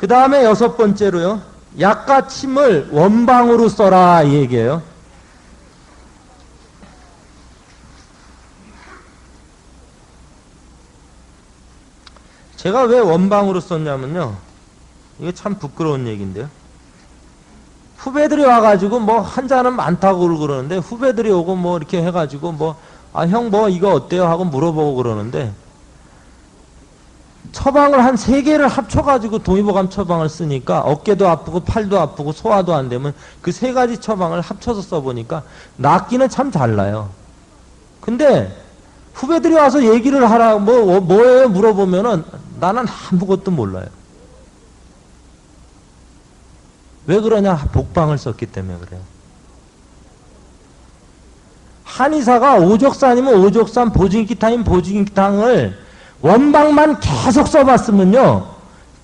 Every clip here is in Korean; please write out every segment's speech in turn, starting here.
그 다음에 여섯 번째로요. 약과 침을 원방으로 써라 이 얘기예요. 제가 왜 원방으로 썼냐면요. 이게 참 부끄러운 얘기인데요. 후배들이 와가지고 뭐 한자는 많다고 그러는데 후배들이 오고 뭐 이렇게 해가지고 뭐 아 형 뭐 이거 어때요 하고 물어보고 그러는데 처방을 한 세 개를 합쳐가지고 동의보감 처방을 쓰니까 어깨도 아프고 팔도 아프고 소화도 안 되면 그 세 가지 처방을 합쳐서 써보니까 낫기는 참 잘나요. 근데 후배들이 와서 얘기를 하라 뭐 뭐예요 물어보면은 나는 아무것도 몰라요. 왜 그러냐 복방을 썼기 때문에 그래요. 한의사가 오족산이면 오족산, 보증기탕이면 보증기탕을 원방만 계속 써봤으면요.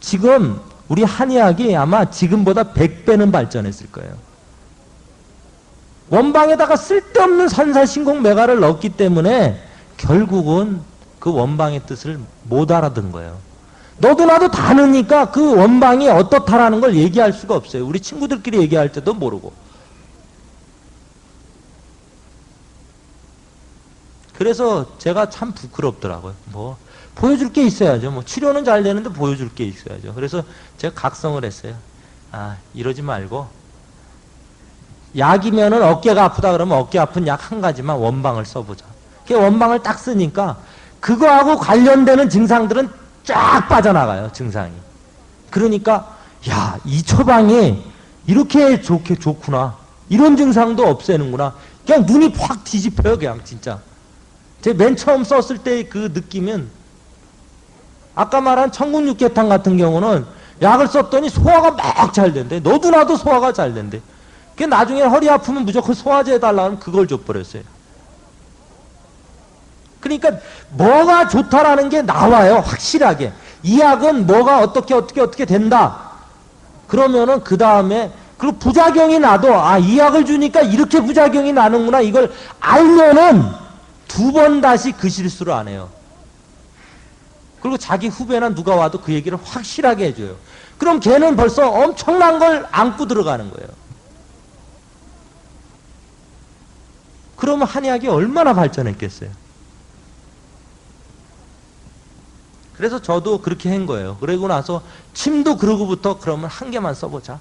지금 우리 한의학이 아마 지금보다 100배는 발전했을 거예요. 원방에다가 쓸데없는 산사신공 메가를 넣었기 때문에 결국은 그 원방의 뜻을 못 알아듣는 거예요. 너도 나도 다 아느니까 그 원방이 어떻다라는 걸 얘기할 수가 없어요. 우리 친구들끼리 얘기할 때도 모르고. 그래서 제가 참 부끄럽더라고요. 뭐 보여줄 게 있어야죠. 뭐 치료는 잘 되는데 보여줄 게 있어야죠. 그래서 제가 각성을 했어요. 아 이러지 말고 약이면은 어깨가 아프다 그러면 어깨 아픈 약 한 가지만 원방을 써보자. 그 원방을 딱 쓰니까 그거하고 관련되는 증상들은 쫙 빠져나가요. 증상이. 그러니까 야 이 처방이 이렇게 좋게 좋구나. 이런 증상도 없애는구나. 그냥 눈이 확 뒤집혀요. 그냥 진짜. 제 맨 처음 썼을 때 그 느낌은 아까 말한 천국육개탕 같은 경우는 약을 썼더니 소화가 막 잘 된대. 너도 나도 소화가 잘 된대. 그 나중에 허리 아프면 무조건 소화제 해달라는 그걸 줘버렸어요. 그러니까 뭐가 좋다라는 게 나와요. 확실하게. 이 약은 뭐가 어떻게 어떻게 어떻게 된다. 그러면은 그 다음에 그리고 부작용이 나도 아 이 약을 주니까 이렇게 부작용이 나는구나 이걸 알면은 두 번 다시 그 실수를 안 해요. 그리고 자기 후배나 누가 와도 그 얘기를 확실하게 해줘요. 그럼 걔는 벌써 엄청난 걸 안고 들어가는 거예요. 그러면 한의학이 얼마나 발전했겠어요. 그래서 저도 그렇게 한 거예요. 그러고 나서 침도 그러고부터 그러면 한 개만 써보자.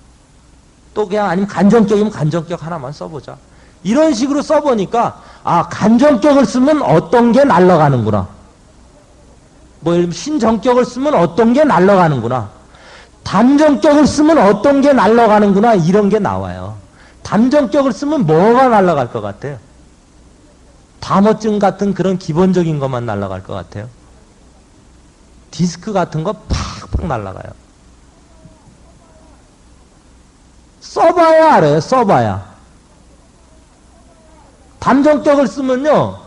또 그냥 아니면 간정격이면 간정격 하나만 써보자. 이런 식으로 써보니까 아 간정격을 쓰면 어떤 게 날아가는구나. 뭐 예를 신정격을 쓰면 어떤 게 날아가는구나. 단정격을 쓰면 어떤 게 날아가는구나 이런 게 나와요. 단정격을 쓰면 뭐가 날아갈 것 같아요? 담어증 같은 그런 기본적인 것만 날아갈 것 같아요. 디스크 같은 거 팍팍 날아가요. 써봐야 알아요. 써봐야. 담정격을 쓰면요.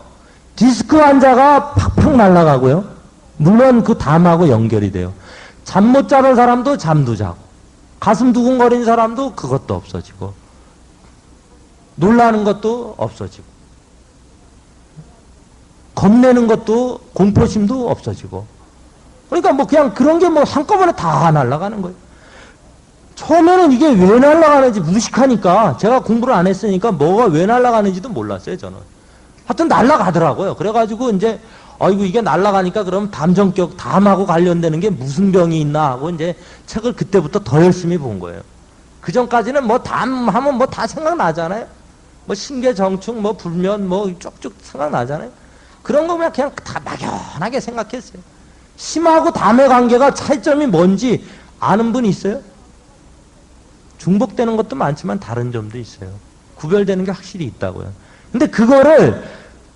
디스크 환자가 팍팍 날아가고요. 물론 그 담하고 연결이 돼요. 잠 못 자는 사람도 잠도 자고 가슴 두근거리는 사람도 그것도 없어지고 놀라는 것도 없어지고 겁내는 것도 공포심도 없어지고 그러니까 뭐 그냥 그런 게 뭐 한꺼번에 다 날아가는 거예요. 처음에는 이게 왜 날아가는지 무식하니까 제가 공부를 안 했으니까 뭐가 왜 날아가는지도 몰랐어요 저는. 하여튼 날아가더라고요. 그래가지고 이제 아이고 이게 날아가니까 그럼 담정격 담하고 관련되는 게 무슨 병이 있나 하고 이제 책을 그때부터 더 열심히 본 거예요. 그 전까지는 뭐 담하면 뭐 다 생각나잖아요. 뭐 신계정축 뭐 불면 뭐 쭉쭉 생각나잖아요. 그런 거면 그냥 다 막연하게 생각했어요. 심하고 담의 관계가 차이점이 뭔지 아는 분 있어요? 중복되는 것도 많지만 다른 점도 있어요. 구별되는 게 확실히 있다고요. 근데 그거를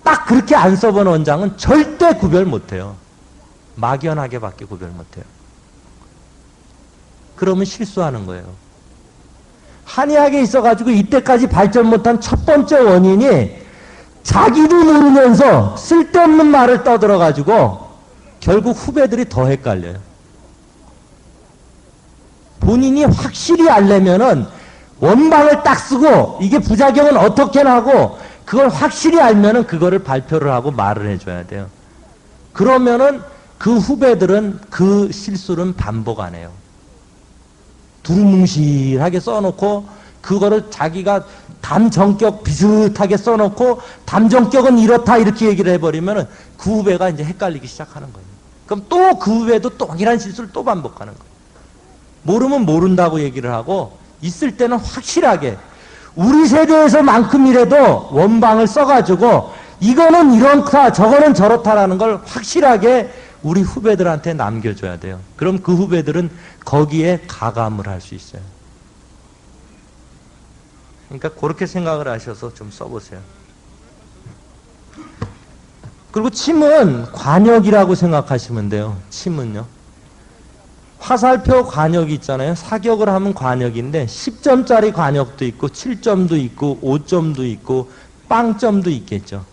딱 그렇게 안 써본 원장은 절대 구별 못해요. 막연하게밖에 구별 못해요. 그러면 실수하는 거예요. 한의학에 있어가지고 이때까지 발전 못한 첫 번째 원인이 자기도 모르면서 쓸데없는 말을 떠들어가지고 결국 후배들이 더 헷갈려요. 본인이 확실히 알려면은 원방을 딱 쓰고 이게 부작용은 어떻게 나고 그걸 확실히 알면은 그거를 발표를 하고 말을 해줘야 돼요. 그러면은 그 후배들은 그 실수는 반복 안 해요. 두루뭉실하게 써놓고 그거를 자기가 담정격 비슷하게 써놓고 담정격은 이렇다 이렇게 얘기를 해버리면은 그 후배가 이제 헷갈리기 시작하는 거예요. 그럼 또 그 후배도 동일한 실수를 또 반복하는 거예요. 모르면 모른다고 얘기를 하고 있을 때는 확실하게 우리 세대에서만큼이라도 원방을 써가지고 이거는 이렇다 저거는 저렇다라는 걸 확실하게 우리 후배들한테 남겨줘야 돼요. 그럼 그 후배들은 거기에 가감을 할 수 있어요. 그러니까 그렇게 생각을 하셔서 좀 써보세요. 그리고 침은 관역이라고 생각하시면 돼요. 침은요. 화살표 관역이 있잖아요. 사격을 하면 관역인데 10점짜리 관역도 있고 7점도 있고 5점도 있고 빵점도 있겠죠.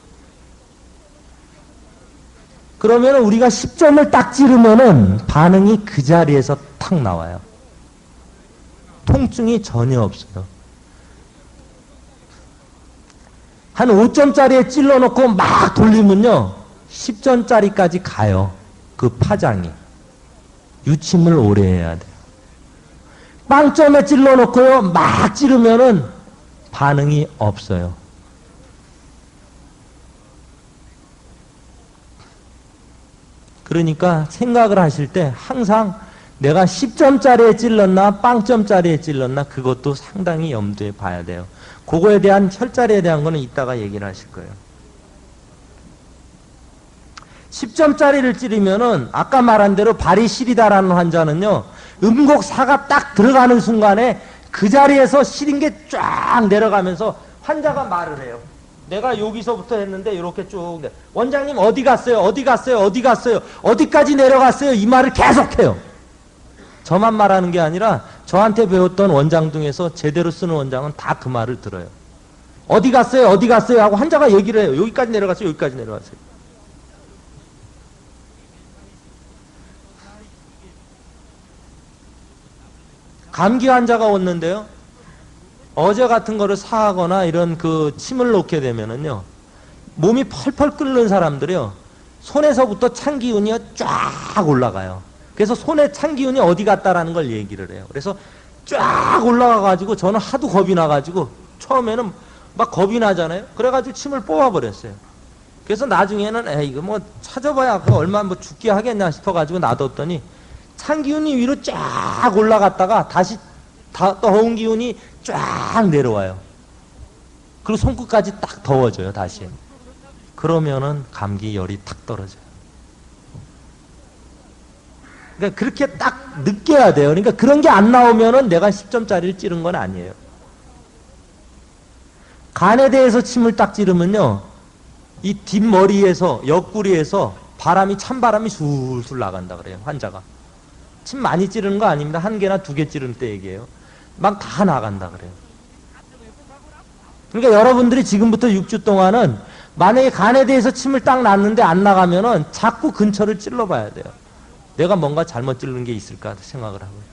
그러면 우리가 10점을 딱 찌르면은 반응이 그 자리에서 탁 나와요. 통증이 전혀 없어요. 한 5점짜리에 찔러놓고 막 돌리면요. 10점짜리까지 가요. 그 파장이. 유침을 오래 해야 돼요. 빵점에 찔러놓고요. 막 찌르면은 반응이 없어요. 그러니까 생각을 하실 때 항상 내가 10점짜리에 찔렀나 빵점짜리에 찔렀나 그것도 상당히 염두에 봐야 돼요. 그거에 대한 혈자리에 대한 거는 이따가 얘기를 하실 거예요. 10점짜리를 찌르면은 아까 말한 대로 발이 시리다라는 환자는요. 음곡 사가 딱 들어가는 순간에 그 자리에서 시린 게 쫙 내려가면서 환자가 말을 해요. 내가 여기서부터 했는데 이렇게 쭉 내- 원장님 어디 갔어요? 어디 갔어요? 어디 갔어요? 어디까지 내려갔어요? 이 말을 계속해요. 저만 말하는 게 아니라 저한테 배웠던 원장 중에서 제대로 쓰는 원장은 다 그 말을 들어요. 어디 갔어요? 어디 갔어요? 하고 환자가 얘기를 해요. 여기까지 내려갔어요. 여기까지 내려갔어요. 감기 환자가 왔는데요. 어제 같은 거를 사하거나 이런 그 침을 놓게 되면은요. 몸이 펄펄 끓는 사람들이요. 손에서부터 찬 기운이 쫙 올라가요. 그래서 손에 찬 기운이 어디 갔다라는 걸 얘기를 해요. 그래서 쫙 올라가가지고 저는 하도 겁이 나가지고 처음에는 막 겁이 나잖아요. 그래가지고 침을 뽑아버렸어요. 그래서 나중에는 에이 이거 뭐 찾아봐야 그 얼마 뭐 죽게 하겠냐 싶어가지고 놔뒀더니 찬 기운이 위로 쫙 올라갔다가 다시 다 더운 기운이 쫙 내려와요. 그리고 손끝까지 딱 더워져요 다시. 그러면은 감기 열이 탁 떨어져요. 그러니까 그렇게 딱 느껴야 돼요. 그러니까 그런 게 안 나오면은 내가 10점짜리를 찌른 건 아니에요. 간에 대해서 침을 딱 찌르면요. 이 뒷머리에서 옆구리에서 바람이 찬바람이 술술 나간다 그래요. 환자가. 침 많이 찌르는 거 아닙니다. 한 개나 두 개 찌르는 때 얘기예요. 막 다 나간다 그래요. 그러니까 여러분들이 지금부터 6주 동안은 만약에 간에 대해서 침을 딱 놨는데 안 나가면은 자꾸 근처를 찔러봐야 돼요. 내가 뭔가 잘못 찌르는 게 있을까 생각을 하고요.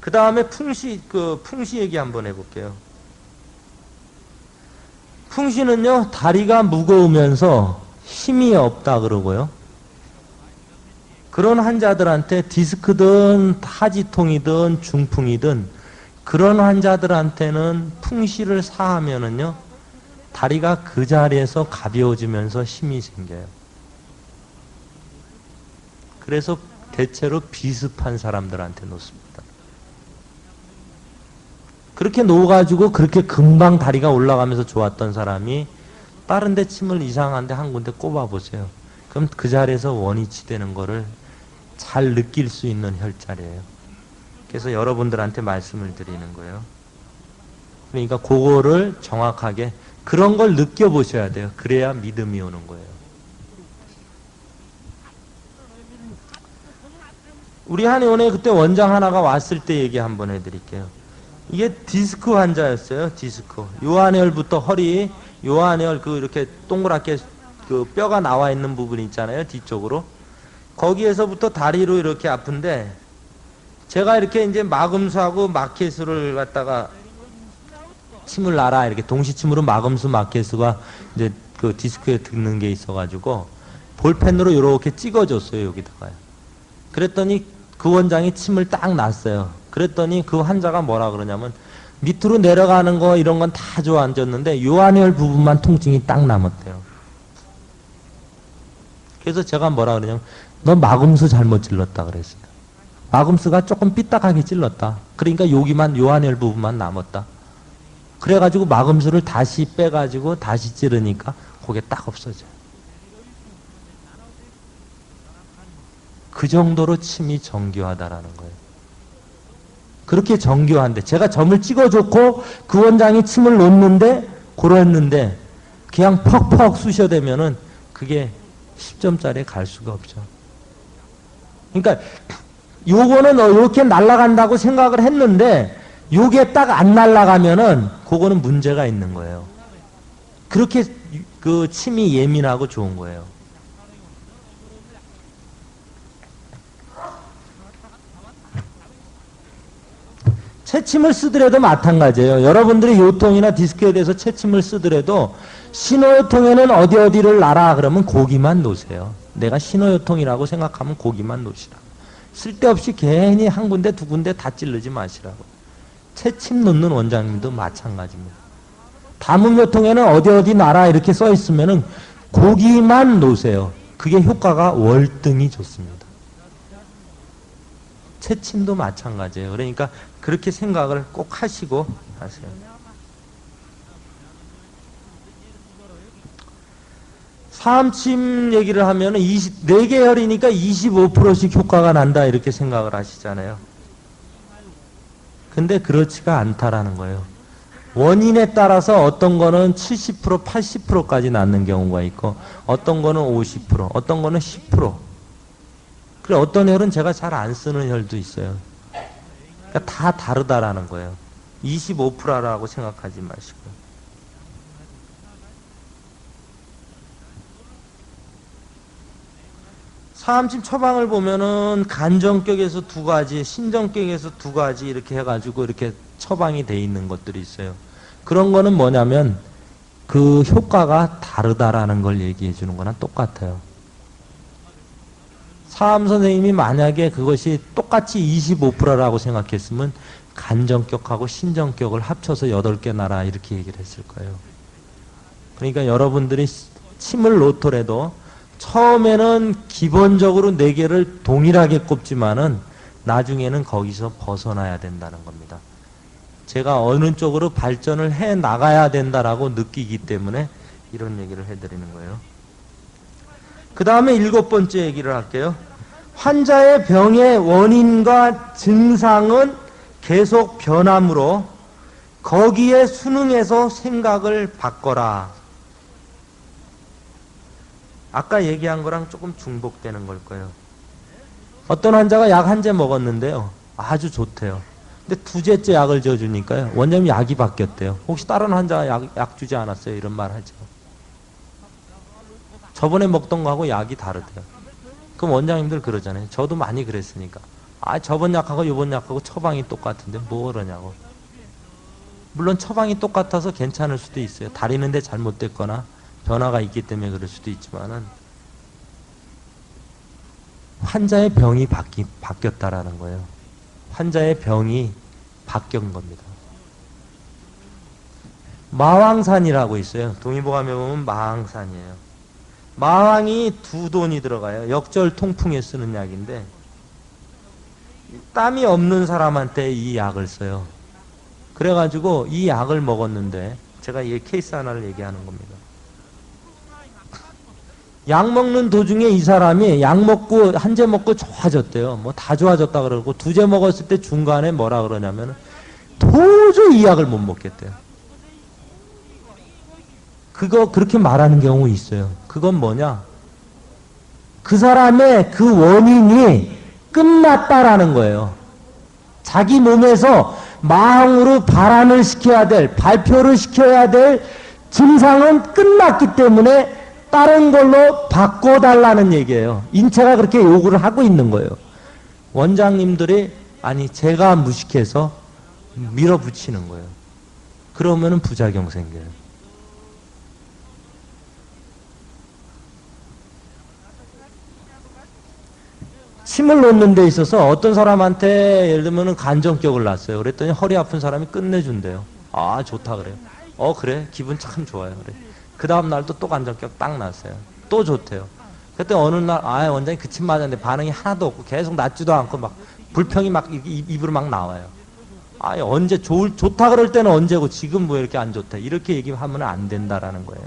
그 다음에 풍시, 그, 풍시 얘기 한번 해볼게요. 풍시는요, 다리가 무거우면서 힘이 없다 그러고요. 그런 환자들한테 디스크든 하지통이든 중풍이든 그런 환자들한테는 풍시를 사하면은요, 다리가 그 자리에서 가벼워지면서 힘이 생겨요. 그래서 대체로 비습한 사람들한테 놓습니다. 그렇게 놓아가지고 그렇게 금방 다리가 올라가면서 좋았던 사람이 다른 데 침을 이상한데 한 군데 꼽아보세요. 그럼 그 자리에서 원위치 되는 거를 잘 느낄 수 있는 혈자리예요. 그래서 여러분들한테 말씀을 드리는 거예요. 그러니까 그거를 정확하게 그런 걸 느껴보셔야 돼요. 그래야 믿음이 오는 거예요. 우리 한의원에 그때 원장 하나가 왔을 때 얘기 한번 해드릴게요. 이게 디스크 환자였어요. 디스크. 요한혈부터 허리, 요한혈 그 이렇게 동그랗게 그 뼈가 나와 있는 부분 있잖아요. 뒤쪽으로. 거기에서부터 다리로 이렇게 아픈데 제가 이렇게 이제 마금수하고 마켓수를 갖다가 침을 놔라 이렇게 동시침으로 마금수 마켓수가 이제 그 디스크에 듣는 게 있어가지고 볼펜으로 이렇게 찍어줬어요 여기다가요. 그랬더니 그 원장이 침을 딱 놨어요. 그랬더니 그 환자가 뭐라 그러냐면 밑으로 내려가는 거 이런 건 다 좋아졌는데 요한혈 부분만 통증이 딱 남았대요. 그래서 제가 뭐라 그러냐면 너 마금수 잘못 찔렀다 그랬어요. 마금수가 조금 삐딱하게 찔렀다. 그러니까 여기만 요한혈 부분만 남았다. 그래가지고 마금수를 다시 빼가지고 다시 찌르니까 그게 딱 없어져요. 그 정도로 침이 정교하다라는 거예요. 그렇게 정교한데 제가 점을 찍어줬고 그 원장이 침을 놓는데 고랬는데 그냥 퍽퍽 쑤셔대면은 그게 10점짜리에 갈 수가 없죠. 그러니까 요거는 어, 이렇게 날아간다고 생각을 했는데 요게 딱 안 날아가면은 그거는 문제가 있는 거예요. 그렇게 그 침이 예민하고 좋은 거예요. 채침을 쓰더라도 마찬가지예요. 여러분들이 요통이나 디스크에 대해서 채침을 쓰더라도 신호요통에는 어디 어디를 놔라 그러면 고기만 놓으세요. 내가 신호요통이라고 생각하면 고기만 놓으시라. 쓸데없이 괜히 한 군데 두 군데 다 찌르지 마시라고. 채침 놓는 원장님도 마찬가지입니다. 담음요통에는 어디 어디 놔라 이렇게 써 있으면은 고기만 놓으세요. 그게 효과가 월등히 좋습니다. 채침도 마찬가지예요. 그러니까 그렇게 생각을 꼭 하시고 하세요. 사암침 얘기를 하면 20, 4개 혈이니까 25%씩 효과가 난다 이렇게 생각을 하시잖아요. 근데 그렇지가 않다라는 거예요. 원인에 따라서 어떤 거는 70% 80%까지 낫는 경우가 있고 어떤 거는 50% 어떤 거는 10% 그래 어떤 혈은 제가 잘 안 쓰는 혈도 있어요. 그러니까 다 다르다라는 거예요. 25%라고 생각하지 마시고. 사암침 처방을 보면은 간정격에서 두 가지, 신정격에서 두 가지 이렇게 해가지고 이렇게 처방이 돼 있는 것들이 있어요. 그런 거는 뭐냐면 그 효과가 다르다라는 걸 얘기해 주는 거나 똑같아요. 사암 선생님이 만약에 그것이 똑같이 25%라고 생각했으면 간정격하고 신정격을 합쳐서 8개 나라 이렇게 얘기를 했을 거예요. 그러니까 여러분들이 침을 놓더라도 처음에는 기본적으로 4개를 동일하게 꼽지만은 나중에는 거기서 벗어나야 된다는 겁니다. 제가 어느 쪽으로 발전을 해 나가야 된다라고 느끼기 때문에 이런 얘기를 해드리는 거예요. 그 다음에 일곱 번째 얘기를 할게요. 환자의 병의 원인과 증상은 계속 변함으로 거기에 순응해서 생각을 바꿔라. 아까 얘기한 거랑 조금 중복되는 걸 거예요. 어떤 환자가 약 한 제 먹었는데요. 아주 좋대요. 근데 두째째 약을 지어주니까요. 원장님 약이 바뀌었대요. 혹시 다른 환자가 약, 약 주지 않았어요? 이런 말 하죠. 저번에 먹던 거하고 약이 다르대요. 그럼 원장님들 그러잖아요. 저도 많이 그랬으니까. 아, 저번 약하고 이번 약하고 처방이 똑같은데 뭐 그러냐고. 물론 처방이 똑같아서 괜찮을 수도 있어요. 다리는데 잘못됐거나 변화가 있기 때문에 그럴 수도 있지만은 환자의 병이 바뀌, 바뀌었다라는 거예요. 환자의 병이 바뀐 겁니다. 마왕산이라고 있어요. 동의보감에 보면 마왕산이에요. 마왕이 두 돈이 들어가요. 역절 통풍에 쓰는 약인데 땀이 없는 사람한테 이 약을 써요. 그래가지고 이 약을 먹었는데 제가 이 케이스 하나를 얘기하는 겁니다. 약 먹는 도중에 이 사람이 약 먹고 한제 먹고 좋아졌대요. 뭐 다 좋아졌다 그러고 두제 먹었을 때 중간에 뭐라 그러냐면 도저히 이 약을 못 먹겠대요. 그거 그렇게 말하는 경우 있어요. 그건 뭐냐? 그 사람의 그 원인이 끝났다라는 거예요. 자기 몸에서 마음으로 발안을 시켜야 될, 발표를 시켜야 될 증상은 끝났기 때문에 다른 걸로 바꿔달라는 얘기예요. 인체가 그렇게 요구를 하고 있는 거예요. 원장님들이, 아니, 제가 무식해서 밀어붙이는 거예요. 그러면은 부작용 생겨요. 침을 놓는 데 있어서 어떤 사람한테 예를 들면 간정격을 놨어요. 그랬더니 허리 아픈 사람이 끝내준대요. 아, 좋다 그래요. 어, 그래. 기분 참 좋아요. 그래. 그 다음 날도 또 간정격 딱 났어요. 또 좋대요. 그때 어느 날, 아, 원장님 그침 맞았는데 반응이 하나도 없고 계속 낫지도 않고 막 불평이 막 입- 입- 입으로 막 나와요. 아, 언제 좋을, 좋다 그럴 때는 언제고 지금 뭐 이렇게 안 좋다. 이렇게 얘기하면 안 된다라는 거예요.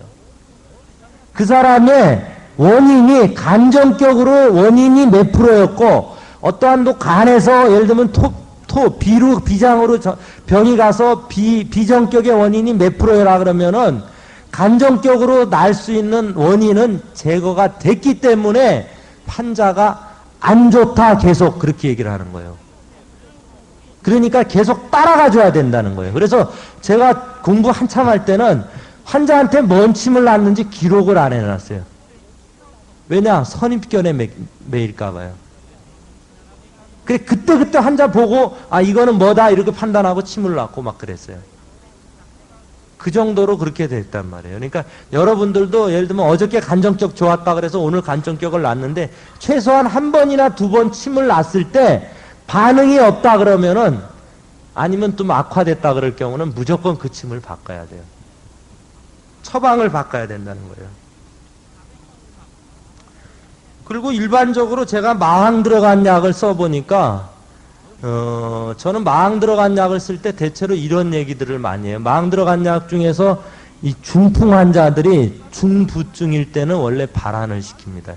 그 사람의 원인이 간정격으로 원인이 몇 프로였고 어떠한 또 간에서 예를 들면 토, 토 비루 비장으로 저- 병이 가서 비 비정격의 원인이 몇 프로라 그러면은 간정격으로 날 수 있는 원인은 제거가 됐기 때문에 환자가 안 좋다 계속 그렇게 얘기를 하는 거예요. 그러니까 계속 따라가 줘야 된다는 거예요. 그래서 제가 공부 한참 할 때는 환자한테 뭔 침을 놨는지 기록을 안 해놨어요. 왜냐? 선입견에 매, 매일까봐요. 그래, 그때그때 환자 보고, 아, 이거는 뭐다, 이렇게 판단하고 침을 놨고 막 그랬어요. 그 정도로 그렇게 됐단 말이에요. 그러니까 여러분들도 예를 들면 어저께 간정격 좋았다 그래서 오늘 간정격을 놨는데 최소한 한 번이나 두 번 침을 놨을 때 반응이 없다 그러면은 아니면 좀 악화됐다 그럴 경우는 무조건 그 침을 바꿔야 돼요. 처방을 바꿔야 된다는 거예요. 그리고 일반적으로 제가 마항 들어간 약을 써보니까 어, 저는 마항 들어간 약을 쓸 때 대체로 이런 얘기들을 많이 해요. 마항 들어간 약 중에서 이 중풍 환자들이 중부증일 때는 원래 발한을 시킵니다.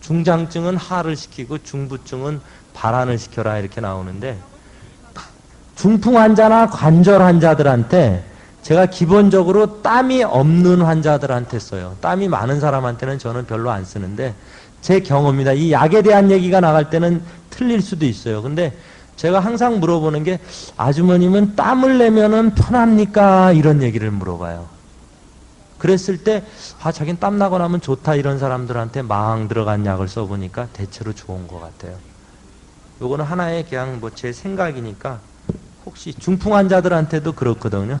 중장증은 하를 시키고 중부증은 발한을 시켜라 이렇게 나오는데 중풍 환자나 관절 환자들한테 제가 기본적으로 땀이 없는 환자들한테 써요. 땀이 많은 사람한테는 저는 별로 안 쓰는데 제 경험입니다. 이 약에 대한 얘기가 나갈 때는 틀릴 수도 있어요. 근데 제가 항상 물어보는 게 아주머님은 땀을 내면은 편합니까? 이런 얘기를 물어봐요. 그랬을 때, 아, 자긴 땀 나고 나면 좋다 이런 사람들한테 마항 들어간 약을 써보니까 대체로 좋은 것 같아요. 요거는 하나의 그냥 뭐 제 생각이니까 혹시 중풍 환자들한테도 그렇거든요.